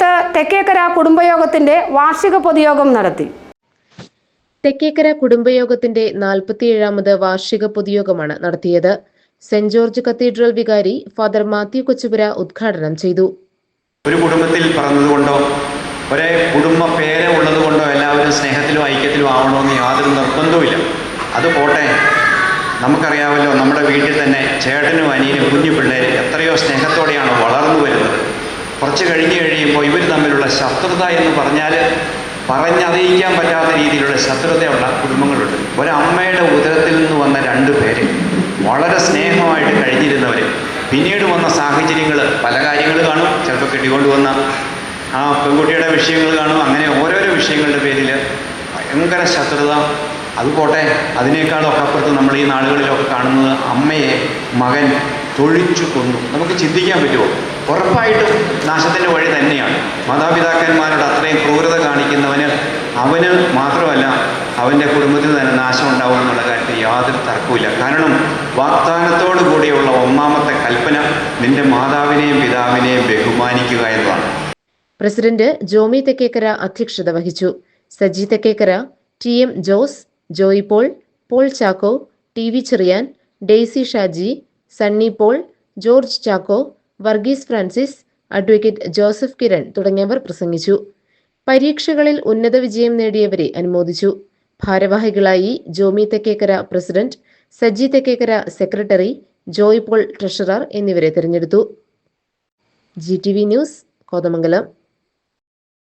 കോതമംഗലത്ത് തെക്കേക്കര കുടുംബയോഗത്തിന്റെ വാർഷിക പൊതുയോഗം നടത്തി. തെക്കേക്കര കുടുംബയോഗത്തിന്റെ നാൽപ്പത്തിയേഴാമത് വാർഷിക പൊതുയോഗമാണ് നടത്തിയത്. സെന്റ് ജോർജ് കത്തീഡ്രൽ വികാരി ഫാദർ മാത്യു കൊച്ചുപുര ഉദ്ഘാടനം ചെയ്തു. ഒരു കുടുംബത്തിൽ പറഞ്ഞതുകൊണ്ടോ ഒരേ കുടുംബ പേര് ഉള്ളതുകൊണ്ടോ എല്ലാവരും സ്നേഹത്തിലും ഐക്യത്തിലും ആവണമെന്ന് യാതൊരു നിർബന്ധവുമില്ല. അത് പോട്ടെ. നമുക്കറിയാമല്ലോ നമ്മുടെ വീട്ടിൽ തന്നെ ചേട്ടനും അനിയനും കുഞ്ഞു കുറച്ച് കഴിഞ്ഞ് കഴിയുമ്പോൾ ഇവർ തമ്മിലുള്ള ശത്രുത എന്ന് പറഞ്ഞാൽ പറഞ്ഞറിയിക്കാൻ പറ്റാത്ത രീതിയിലുള്ള ശത്രുതയുള്ള കുടുംബങ്ങളുണ്ട്. ഒരമ്മയുടെ ഉദരത്തിൽ നിന്ന് വന്ന രണ്ട് പേര് വളരെ സ്നേഹമായിട്ട് കഴിഞ്ഞിരുന്നവർ പിന്നീട് വന്ന സാഹചര്യങ്ങൾ പല കാര്യങ്ങൾ കാണും. ചിലപ്പോൾ കെട്ടിക്കൊണ്ട് വന്ന ആ പെൺകുട്ടിയുടെ വിഷയങ്ങൾ കാണും. അങ്ങനെ ഓരോരോ വിഷയങ്ങളുടെ പേരിൽ ഭയങ്കര ശത്രുത. അത് പോട്ടെ അതിനേക്കാളൊക്കെ അപ്പുറത്ത് നമ്മൾ ഈ നാടുകളിലൊക്കെ കാണുന്നത് അമ്മയെ മകൻ തൊഴിച്ചു കൊന്നു. നമുക്ക് ചിന്തിക്കാൻ പറ്റുമോ? ഉറപ്പായിട്ടും നാശത്തിന്റെ വഴി തന്നെയാണ്. മാതാപിതാക്കന്മാരോട് അത്രയും ക്രൂരത കാണിക്കുന്നവന് അവന് മാത്രമല്ല അവന്റെ കുടുംബത്തിന് തന്നെ നാശം ഉണ്ടാവും എന്നുള്ള കാര്യത്തിൽ യാതൊരു തർക്കവുമില്ല. കാരണം വാഗ്ദാനത്തോടു കൂടിയുള്ള ഒന്നാമത്തെ കൽപ്പന നിന്റെ മാതാവിനെയും പിതാവിനെയും ബഹുമാനിക്കുക എന്നതാണ്. പ്രസിഡന്റ് ജോമി തെക്കേക്കര അധ്യക്ഷത വഹിച്ചു. Saji Thekkekara T M Jose Joy Paul Paul Chacko T V Cherian Daisy Shaji Sunny Paul George Chacko Varghese Francis advocate Joseph Kiran തുടങ്ങിയവർ പ്രസംഗിച്ചു. പരീക്ഷകളിൽ ഉന്നത വിജയം നേടിയവരെ അനുമോദിച്ചു. ഭാരവാഹികളായി Jomy Thekkekkara president Saji Thekkekkara secretary Joy Paul treasurer എന്നിവരെ തിരഞ്ഞെടുത്തു. G T V news Kothamangalam.